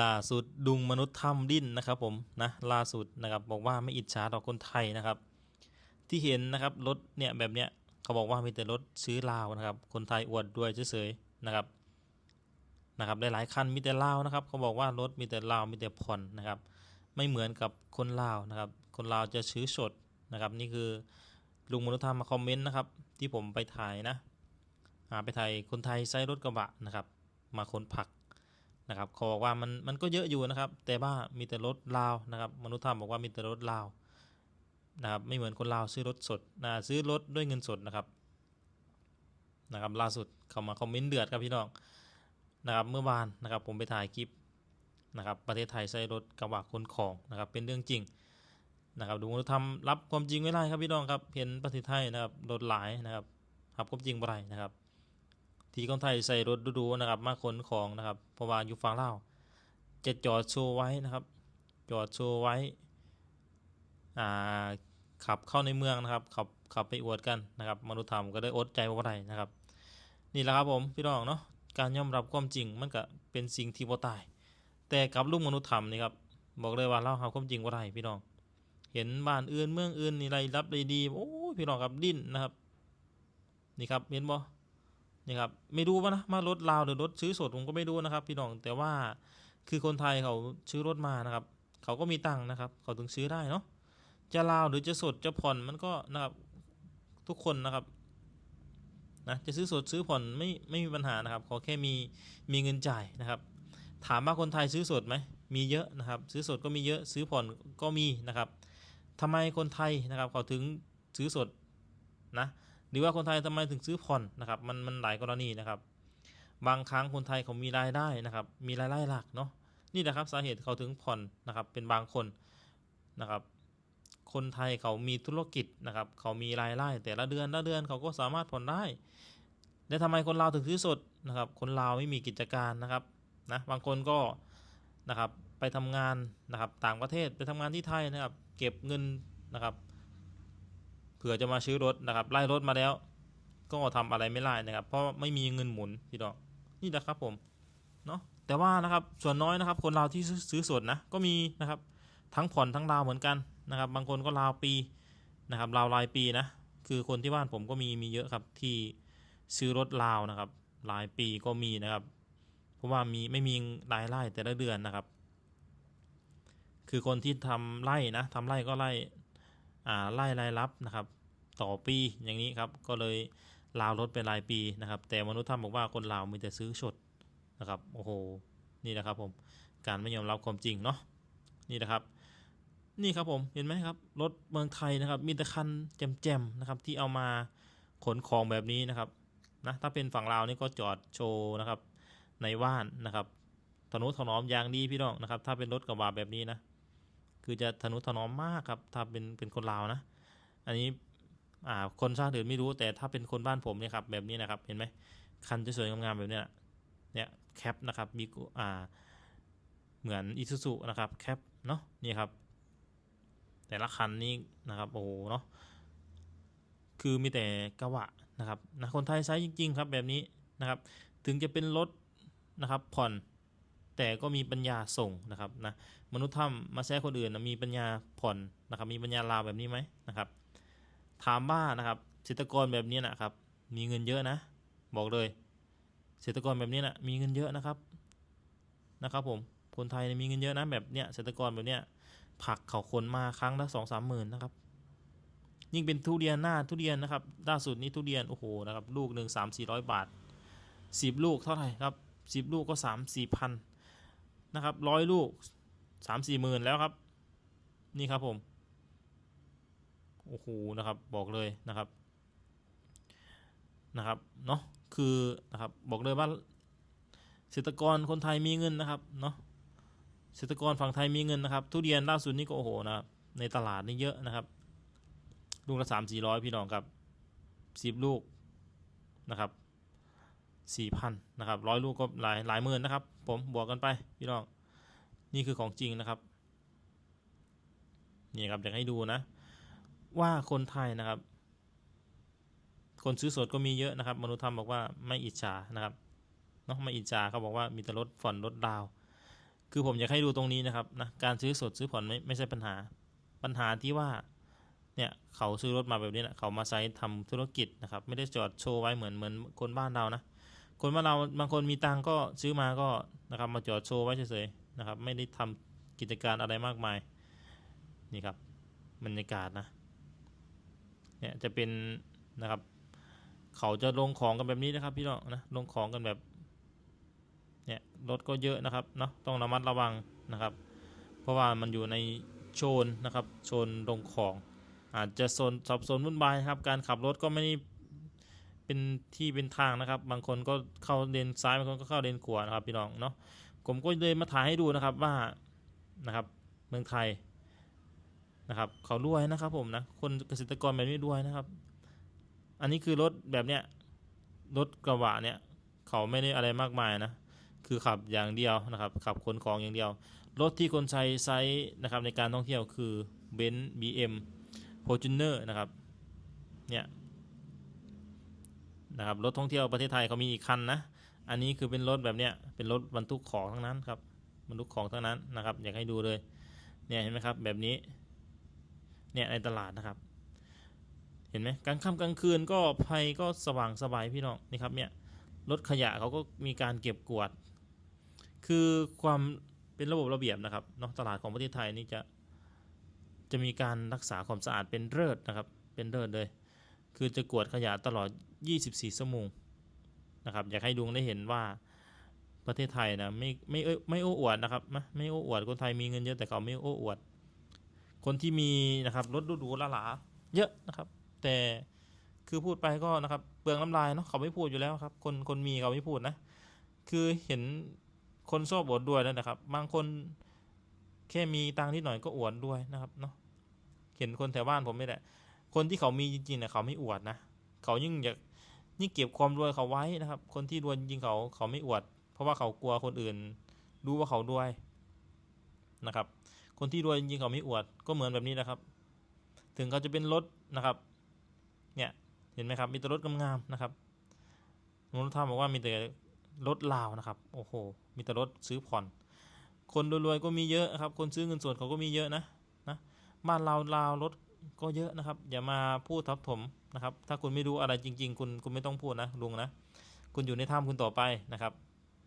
ล่าสุดดุงมนุษย์ถ้ำดิ้นนะครับผมนะล่าสุดนะครับบอกว่าไม่อิจฉาต่อคนไทยนะครับ ที่เห็นนะครับรถเนี่ยแบบเนี้ยเขาบอกว่ามีแต่รถซื้อลาวนะครับ คนไทยอวดด้วยเฉยๆนะครับนะครับหลายๆคันมีแต่ลาวนะครับ เขาบอกว่ารถมีแต่ลาวมีแต่ผ่อนนะครับ ไม่เหมือนกับคนลาวนะครับ คนลาวจะซื้อสดนะครับ นี่คือลุงมนุษย์ธรรมมาคอมเมนต์นะครับ ที่ผมไปถ่ายนะหาไปถ่ายคนไทยใช้รถกระบะนะครับ มาขนผัก นะครับเขาบอกว่ามันมันก็เยอะอยู่นะครับ แต่ว่ามีแต่รถลาวนะครับมนุษย์ธรรมบอกว่ามีแต่รถลาวนะครับไม่เหมือนคนลาวซื้อรถสดนะซื้อรถด้วยเงินสดนะครับนะครับล่าสุดเขามาคอมเมนต์เดือดครับพี่น้องนะครับเมื่อวานนะครับผมไปถ่ายคลิปนะครับประเทศไทยใช้รถกระบะขนของนะครับเป็นเรื่องจริงนะครับดูทำรับความจริงไม่ได้ครับพี่น้องครับเห็นประเทศไทยนะครับรถหลายนะครับรับความจริงบ่ไรนะครับ ที่คนไทยใส่รถดูๆนะครับ มาขนของนะครับเพราะว่าอยู่ฝั่งลาวจะจอดโชว์ไว้นะครับ จอดโชว์ไว้อ่าขับเข้าในเมืองนะครับ ขับขับไปอวดกันนะครับ มนุษยธรรมก็ได้อดใจบ่ได้นะครับ นี่แหละครับผมพี่น้องเนาะการยอมรับความจริงมันก็เป็นสิ่งที่บ่ตาย แต่กับลูกมนุษย์ธรรมนี่ครับบอกเลยว่าเราหาความจริงว่าไรพี่น้อง เห็นบ้านอื่นเมืองอื่นนี่ไรรับได้ดีโอ้พี่น้องครับดิ้นนะครับ นี่ครับเห็นบ่ นี่ครับไม่รู้ว่านะมารถลาวหรือรถซื้อสดผมก็ไม่รู้นะครับ พี่น้องแต่ว่าคือคนไทยเขาซื้อรถมานะครับ เขาก็มีตังค์นะครับ เขาถึงซื้อได้เนาะจะลาวหรือจะสดจะผ่อนมันก็นะครับทุกคนนะครับนะจะซื้อสดซื้อผ่อนไม่ไม่มีปัญหานะครับ ขอแค่มีมีเงินจ่ายนะครับ ถามว่าคนไทยซื้อสดไหมมีเยอะนะครับ ซื้อสดก็มีเยอะซื้อผ่อนก็มีนะครับทำไมคนไทยนะครับเขาถึงซื้อสดนะ หรือว่าคนไทยทำไมถึงซื้อผ่อนนะครับ มันมันหลายกรณีนะครับ บางครั้งคนไทยเขามีรายได้นะครับ มีรายได้หลักเนาะนี่นะครับสาเหตุเขาถึงผ่อนนะครับ เป็นบางคนนะครับ คนไทยเขามีธุรกิจนะครับ เขามีรายได้ แต่ละเดือนละเดือนเขาก็สามารถผ่อนได้แล้วทำไมคนลาวถึงซื้อสดนะครับ คนลาวไม่มีกิจการนะครับนะบางคนก็นะครับไปทำงานนะครับ ต่างประเทศไปทำงานที่ไทยนะครับ เก็บเงินนะครับ เผื่อจะมาซื้อรถนะครับไล่รถมาแล้ว ก็ทำอะไรไม่ได้นะครับ เพราะไม่มีเงินหมุนพี่ดอกนี่นะครับผมเนาะแต่ว่านะครับส่วนน้อยนะครับ คนลาที่ซื้อสดนะก็มีนะครับ ทั้งผ่อนทั้งลาวเหมือนกันนะครับ บางคนก็ลาวปีนะครับลาวรายปีนะคือคนที่บ้านผมก็มีมีเยอะครับที่ซื้อรถลาวนะครับรายปีก็มีนะครับ เพราะว่ามีไม่มีรายไร่แต่ละเดือนนะครับ คือคนที่ทำไร่นะทำไร่ก็ไร่ ไร่รายรับนะครับ ต่อปีอย่างนี้ครับ ก็เลยลาวลดเป็นรายปีนะครับ แต่มนุษย์ทำบอกว่าคนลาวมีแต่ซื้อสดนะครับโอ้โหนี่นะครับผมการไม่ยอมรับความจริงเนาะนี่นะครับ นี่ครับผมเห็นไหมครับรถเมืองไทยนะครับ มีแต่คันแจมๆนะครับ ที่เอามาขนของแบบนี้นะครับนะถ้าเป็นฝั่งลาวนี่ก็จอดโชว์นะครับในว่านนะครับทนุถนอมยางดีพี่น้องนะครับ ถ้าเป็นรถกระบะแบบนี้นะ คือจะทนุถนอมมากครับ ถ้าเป็นเป็นคนลาวนะ อันนี้อ่าคนชาติอื่นไม่รู้แต่ถ้าเป็นคนบ้านผมเนี่ยครับแบบนี้นะครับเห็นไหมคันจะสวยงามๆแบบเนี้ยเนี่ยแคปนะครับมีอ่าเหมือนอิซูซุนะครับแคปเนาะนี่ครับ แต่ละคันนี้นะครับโอ้โหเนาะคือมีแต่กระบะนะครับนะคนไทยใช้จริง ๆ ครับแบบนี้นะครับ ถึงจะเป็นรถนะครับผ่อน แต่ก็มีปัญญาส่งนะครับนะมนุษย์ถ้ำมาแซะคนอื่นนะมีปัญญาผ่อนนะครับ มีปัญญาลาวแบบนี้ไหมนะครับ ถามว่านะครับเศรษฐกรแบบนี้นะครับ มีเงินเยอะนะ บอกเลยเศรษฐกรแบบนี้นะมีเงินเยอะนะครับนะครับ ผมคนไทยมีเงินเยอะนะแบบเนี้ยเศรษฐกรแบบเนี้ยผักเขาคนมาครั้งละสองสามหมื่นนะครับ ยิ่งเป็นทุเรียนหน้าทุเรียนนะครับล่าสุดนี้ทุเรียนโอ้โหนะครับ ลูกหนึ่งสามสี่ร้อยบาทสิบลูกเท่าไหร่ครับสิบลูกก็สามสี่พัน นะครับร้อยลูกสามสี่หมื่นแล้วครับ นี่ครับผมโอ้โหนะครับบอกเลยนะครับนะครับเนาะคือนะครับบอกเลยว่าเกษตรกรคนไทยมีเงินนะครับเนาะเกษตรกรฝั่งไทยมีเงินนะครับ ทุเรียนล่าสุดนี่ก็โอ้โหนะในตลาดนี่เยอะนะครับลูกละสามสี่ร้อยพี่น้องครับสิบลูกนะครับ สี่พันนะครับร้อยลูกก็หลายหลายหมื่นนะครับ ผมบวกกันไปพี่น้องนี่คือของจริงนะครับนี่ครับอยากให้ดูนะ ว่าคนไทยนะครับ คนซื้อสดก็มีเยอะนะครับ มนุษย์ธรรมบอกว่าไม่อิจฉานะครับเนาะไม่อิจฉาเขาบอกว่ามีแต่รถผ่อนรถดาว คือผมอยากให้ดูตรงนี้นะครับนะการซื้อสดซื้อผ่อนไม่ไม่ใช่ปัญหา ปัญหาที่ว่าเนี่ยเขาซื้อรถมาแบบนี้นะเขามาใช้ทำธุรกิจนะครับ ไม่ได้จอดโชว์ไว้เหมือนเหมือนคนบ้านเรานะ คนบ้านเราบางคนมีตังก็ซื้อมาก็นะครับมาจอดโชว์ไว้เฉยๆนะครับ ไม่ได้ทำกิจการอะไรมากมายนี่ครับบรรยากาศนะเนี่ยจะเป็นนะครับ เขาจะลงของกันแบบนี้นะครับ พี่น้องนะลงของกันแบบเนี่ยรถก็เยอะนะครับเนาะต้องระมัดระวังนะครับ เพราะว่ามันอยู่ในโซนนะครับโซนลงของ อาจจะโซนสับสนวุ่นวายครับ การขับรถก็ไม่ได้ เป็นที่เป็นทางนะครับ บางคนก็เข้าเลนซ้ายบางคนก็เข้าเลนขวานะครับพี่น้องเนาะผมก็เลยมาถ่ายให้ดูนะครับว่านะครับเมืองไทยนะครับเขารวยนะครับผมนะคนเกษตรกรแบบนี้รวยนะครับ อันนี้คือรถแบบเนี้ยรถกระบะเนี่ยเขาไม่ได้อะไรมากมายนะคือขับอย่างเดียวนะครับขับขนของอย่างเดียว รถที่คนใช้ใช้นะครับในการท่องเที่ยวคือเบนซ์บีเอ็มโฟจูเนอร์นะครับเนี่ย นะครับรถท่องเที่ยวประเทศไทยเขามีอีกคันนะอันนี้คือเป็นรถแบบเนี้ยเป็นรถบรรทุกของทั้งนั้นครับบรรทุกของทั้งนั้นนะครับ อยากให้ดูเลยเนี่ยเห็นไหมครับแบบนี้เนี่ยในตลาดนะครับ เห็นไหมกลางค่ำกลางคืนก็ภัยก็สว่างสบายพี่น้องนี่ครับเนี่ยรถขยะเขาก็มีการเก็บกวาดคือความเป็นระบบระเบียบนะครับเนาะตลาดของประเทศไทยนี่จะจะมีการรักษาความสะอาดเป็นเลิศนะครับ เป็นเลิศเลย คือจะกวดขยะตลอด 24 ชั่วโมงนะครับ อยากให้ดูได้เห็นว่าประเทศไทยนะไม่ไม่ไม่โอ้อวดนะครับไม่ไม่โอ้อวดคนไทยมีเงินเยอะแต่เขาไม่โอ้อวด คนที่มีนะครับรถหรูๆหลาๆเยอะนะครับ แต่คือพูดไปก็นะครับเปลืองน้ำลายเนาะเขาไม่พูดอยู่แล้วครับ คนคนมีเขาไม่พูดนะ คือเห็นคนชอบอวดด้วยแล้วนะครับ บางคนแค่มีตังค์นิดหน่อยก็อวดด้วยนะครับเนาะเห็นคนแถวบ้านผมไม่แหละ คนที่เขามีจริงๆเนี่ยเขาไม่อวดนะเขายิ่งอยากยิ่เก็บความรวยเขาไว้นะครับ คนที่รวยจริงเขาเขาไม่อวด เพราะว่าเขากลัวคนอื่นรู้ว่าเขารวยนะครับ คนที่รวยจริงเขาไม่อวด ก็เหมือนแบบนี้นะครับ ถึงเขาจะเป็นรถนะครับ เนี่ยเห็นไหมครับ มีแต่รถงามๆนะครับนุษย์ธรรมบอกว่ามีแต่รถลาวนะครับ โอ้โห มีแต่รถซื้อผ่อน คนรวยๆก็มีเยอะครับ คนซื้อเงินสดเขาก็มีเยอะนะนะ บ้านเราลาวรถ ก็เยอะนะครับ อย่ามาพูดทับถมนะครับ ถ้าคุณไม่รู้อะไรจริง ๆ คุณคุณไม่ต้องพูดนะลุงนะ คุณอยู่ในถ้ำคุณต่อไปนะครับ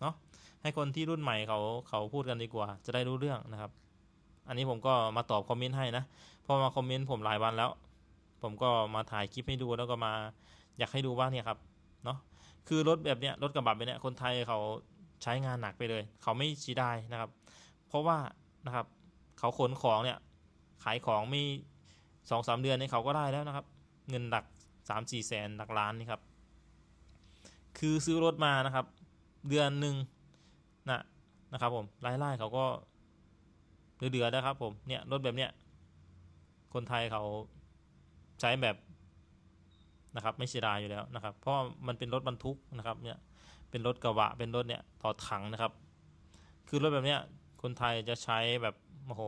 เนาะให้คนที่รุ่นใหม่เขาเขาพูดกันดีกว่า จะได้รู้เรื่องนะครับ อันนี้ผมก็มาตอบคอมเมนต์ให้นะพอมาคอมเมนต์ผมหลายวันแล้ว ผมก็มาถ่ายคลิปให้ดูแล้วก็มาอยากให้ดูว่าเนี่ยครับเนาะคือรถแบบเนี้ยรถกระบะแบบเนี้ยคนไทยเขาใช้งานหนักไปเลย เขาไม่ชีได้นะครับ เพราะว่านะครับ เขาขนของเนี่ยขายของไม่ สองสามเดือนนี่เขาก็ได้แล้วนะครับ เงินหลักสามสี่แสนหลักล้านนี่ครับ คือซื้อรถมานะครับ เดือนหนึ่งนะนะครับผมรายได้เขาก็เดือดๆนะครับ ผมเนี่ยรถแบบเนี้ยคนไทยเขาใช้แบบนะครับ ไม่เสียดายอยู่แล้วนะครับ เพราะมันเป็นรถบรรทุกนะครับ เนี่ยเป็นรถกระบะเป็นรถเนี่ยต่อถังนะครับ คือรถแบบเนี้ยคนไทยจะใช้แบบโอ้โห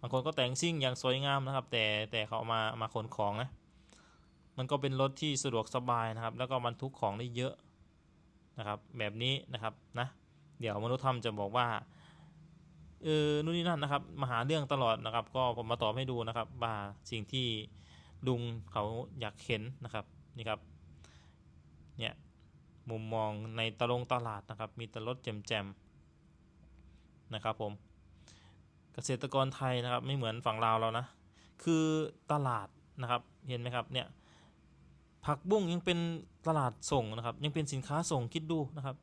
บางคนก็แต่งซิ่งอย่างสวยงามนะครับ แต่แต่เขาเอามามาขนของนะมันก็เป็นรถที่สะดวกสบายนะครับ แล้วก็บรรทุกของได้เยอะนะครับ แบบนี้นะครับนะเดี๋ยวมนุษย์ธรรมจะบอกว่าเออนู่นนี่นั่นนะครับมาหาเรื่องตลอดนะครับ ก็ผมมาตอบให้ดูนะครับว่าสิ่งที่ลุงเขาอยากเห็นนะครับนี่ครับเนี่ยมุมมองในตลงตลาดนะครับ มีแต่รถแจมๆนะครับผม เกษตรกรไทยนะครับ ไม่เหมือนฝั่งลาวเรานะ คือตลาดนะครับเห็นไหมครับเนี่ยผักบุ้งยังเป็นตลาดส่งนะครับ ยังเป็นสินค้าส่งคิดดูนะครับ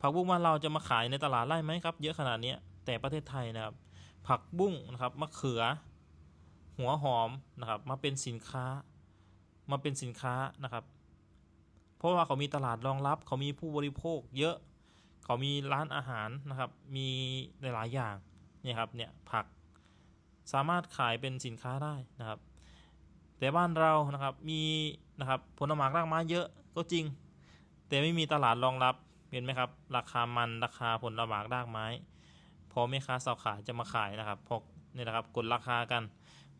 ผักบุ้งบ้านเราจะมาขายในตลาดไร่ไหมครับ เยอะขนาดนี้แต่ประเทศไทยนะครับ ผักบุ้งนะครับมะเขือ หัวหอมนะครับ มาเป็นสินค้ามาเป็นสินค้านะครับ เพราะว่าเขามีตลาดรองรับ เขามีผู้บริโภคเยอะ เขามีร้านอาหารนะครับ มีหลายๆอย่าง เนี่ยครับเนี่ยผักสามารถขายเป็นสินค้าได้นะครับ แต่บ้านเรานะครับมีนะครับผลไม้รากไม้เยอะก็จริง แต่ไม่มีตลาดรองรับเห็นไหมครับ ราคามันราคาผลไม้รากไม้ พอแม่ค้าสาวขายจะมาขายนะครับพกนี่นะครับกดราคากัน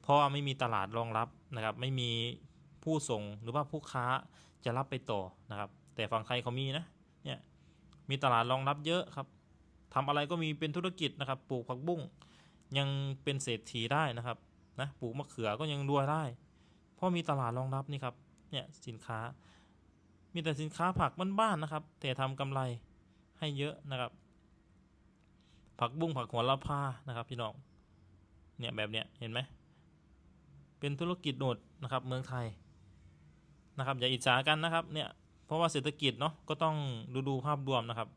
เพราะไม่มีตลาดรองรับนะครับ ไม่มีผู้ส่งหรือว่าผู้ค้าจะรับไปต่อนะครับ แต่ฝั่งไทยเขามีนะเนี่ยมีตลาดรองรับเยอะครับ ทำอะไรก็มีเป็นธุรกิจนะครับ ปลูกผักบุ้งยังเป็นเศรษฐีได้นะครับนะปลูกมะเขือก็ยังรวยได้ เพราะมีตลาดรองรับนี่ครับเนี่ยสินค้า มีแต่สินค้าผักบ้านๆนะครับ แต่ทำกำไรให้เยอะนะครับ ผักบุ้งผักหัวละพานะครับ พี่น้องเนี่ยแบบเนี้ยเห็นไหมเป็นธุรกิจโดดนะครับเมืองไทยนะครับอย่าอิจฉากันนะครับเนี่ยเพราะว่าเศรษฐกิจเนาะก็ต้องดูดูภาพรวมนะครับ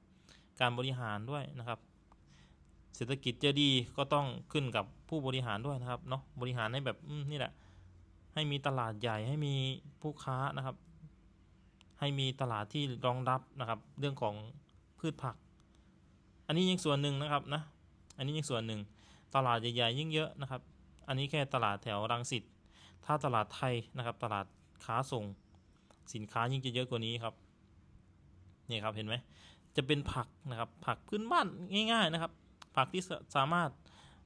การบริหารด้วยนะครับ เศรษฐกิจจะดีก็ต้องขึ้นกับผู้บริหารด้วยนะครับเนาะบริหารให้แบบนี่แหละ ให้มีตลาดใหญ่ให้มีผู้ค้านะครับ ให้มีตลาดที่รองรับนะครับ เรื่องของพืชผัก อันนี้ยังส่วนหนึ่งนะครับนะอันนี้ยังส่วนหนึ่ง ตลาดใหญ่ๆยิ่งเยอะนะครับ อันนี้แค่ตลาดแถวรังสิตถ้าตลาดไทยนะครับ ตลาดค้าส่ง สินค้ายิ่งจะเยอะกว่านี้ครับนี่ครับเห็นไหม จะเป็นผักนะครับ ผักพื้นบ้านง่าย ๆนะครับ ผักที่สามารถ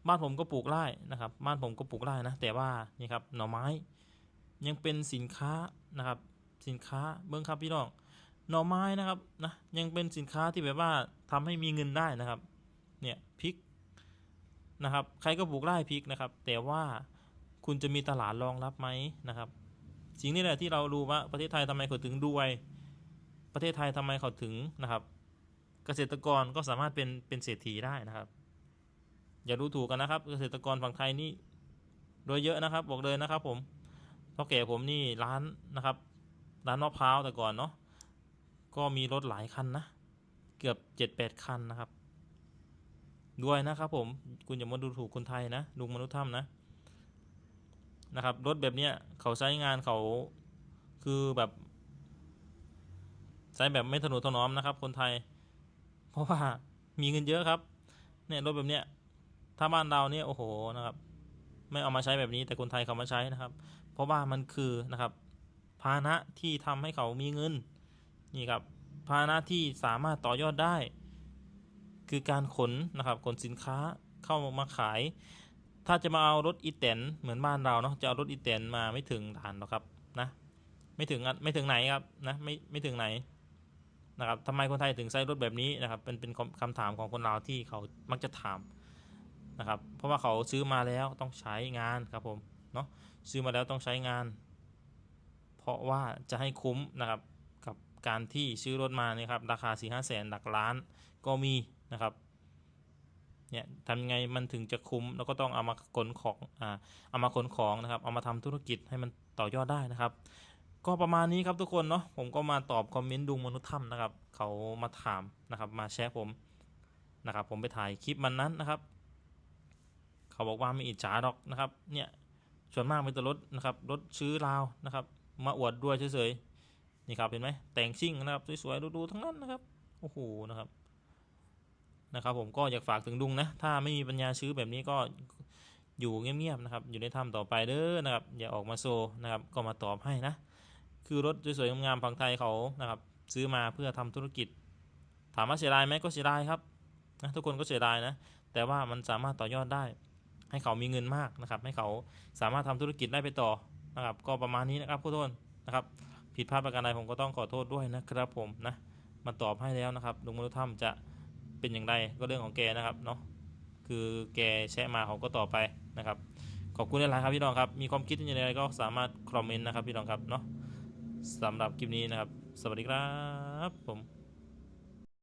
บ้านผมก็ปลูกได้นะครับ บ้านผมก็ปลูกได้นะ แต่ว่านี่ครับหน่อไม้ ยังเป็นสินค้านะครับ สินค้าเบิ้องครับพี่น้องหน่อไม้นะครับนะยังเป็นสินค้าที่แบบว่าทำให้มีเงินได้นะครับ เนี่ยพริกนะครับ ใครก็ปลูกได้พริกนะครับ แต่ว่าคุณจะมีตลาดรองรับไหมนะครับ สิ่งนี้แหละที่เรารู้ว่าประเทศไทยทำไมเขาถึงรวย ประเทศไทยทำไมเขาถึงนะครับ เกษตรกรก็สามารถเป็นเป็นเศรษฐีได้นะครับ อย่าดูถูกกันนะครับ เกษตรกรฝั่งไทยนี่รวยเยอะนะครับ บอกเลยนะครับ ผมพราะแก่ผมนี่ร้านนะครับ ร้านมะพร้าวแต่ก่อนเนาะก็มีรถหลายคันนะเกือบเจ็ดแปดคันนะครับด้วยนะครับผมคุณอย่ามาดูถูกคนไทยนะลุงมนุษย์ถ้ำนะนะครับรถแบบเนี้ยเขาใช้งานเขาคือแบบ ใช้แบบไม่ถนุถนอมนะครับ คนไทย ราะว่ามีเงินเยอะครับ เนี่ยรถแบบเนี้ยถ้าบ้านเราเนี่ยโอ้โหนะครับ ไม่เอามาใช้แบบนี้ แต่คนไทยเขามาใช้นะครับ เพราะว่ามันคือนะครับพาหนะที่ทำให้เขามีเงินนี่ครับพาหนะที่สามารถต่อยอดได้ คือการขนนะครับขนสินค้าเข้ามาขาย ถ้าจะมาเอารถอีแตนเหมือนบ้านเราเนาะจะเอารถอีแตนมาไม่ถึงด่านหรอกครับนะ ไม่ถึงไม่ถึงไหนครับนะไม่ไม่ถึงไหน นะครับทำไมคนไทยถึงใช้รถแบบนี้นะครับเป็นเป็นคำถามของคนเราวที่เขามักจะถามนะครับเพราะว่าเขาซื้อมาแล้วต้องใช้งานครับผมเนาะซื้อมาแล้วต้องใช้งาน เพราะว่าจะให้คุ้มนะครับกับการที่ซื้อรถมาเนี่ยครับราคา4ี่ห้าแสนหลักล้านก็มีนะครับเนี่ยทำไงมันถึงจะคุ้มแล้วก็ต้องเอามาขนของอ่าเอามาขนของนะครับเอามาทำธุรกิจให้มันต่อยอดได้นะครับ ก็ประมาณนี้ครับทุกคนเนาะผมก็มาตอบคอมเมนต์ดุงมนุษย์ถ้ำนะครับเขามาถามนะครับ มาแชร์ผมนะครับ ผมไปถ่ายคลิปมันนั้นนะครับ เขาบอกว่าไม่อิจฉาหรอกนะครับ เนี่ยส่วนมากเป็นแต่รถนะครับรถซื้อราวนะครับ มาอวดด้วยเฉยๆนี่ครับเห็นไหมแต่งซิ่งนะครับสวยๆดูๆทั้งนั้นนะครับโอ้โหนะครับนะครับ ผมก็อยากฝากถึงลุงนะ ถ้าไม่มีปัญญาซื้อแบบนี้ก็อยู่เงียบๆนะครับ อยู่ในถ้ำต่อไปเด้อนะครับ อย่าออกมาโซนะครับ ก็มาตอบให้นะ คือรถสวยๆงามๆฝั่งไทยเขานะครับ ซื้อมาเพื่อทำธุรกิจ ถามว่าเสียดายไหมก็เสียดายครับนะทุกคนก็เสียดายนะ แต่ว่ามันสามารถต่อยอดได้ ให้เขามีเงินมากนะครับ ให้เขาสามารถทำธุรกิจได้ไปต่อนะครับ ก็ประมาณนี้นะครับขอโทษนะครับ ผิดพลาดประการใดผมก็ต้องขอโทษด้วยนะครับผมนะมาตอบให้แล้วนะครับลุงมนุษย์ถ้ำจะเป็นอย่างไรก็เรื่องของแกนะครับเนาะคือแกแชะมาเขาก็ตอบไปนะครับ ขอบคุณหลายครับพี่น้องครับ มีความคิดอย่างไรก็สามารถคอมเมนต์นะครับพี่น้องครับเนาะ สำหรับคลิปนี้นะครับ สวัสดีครับผม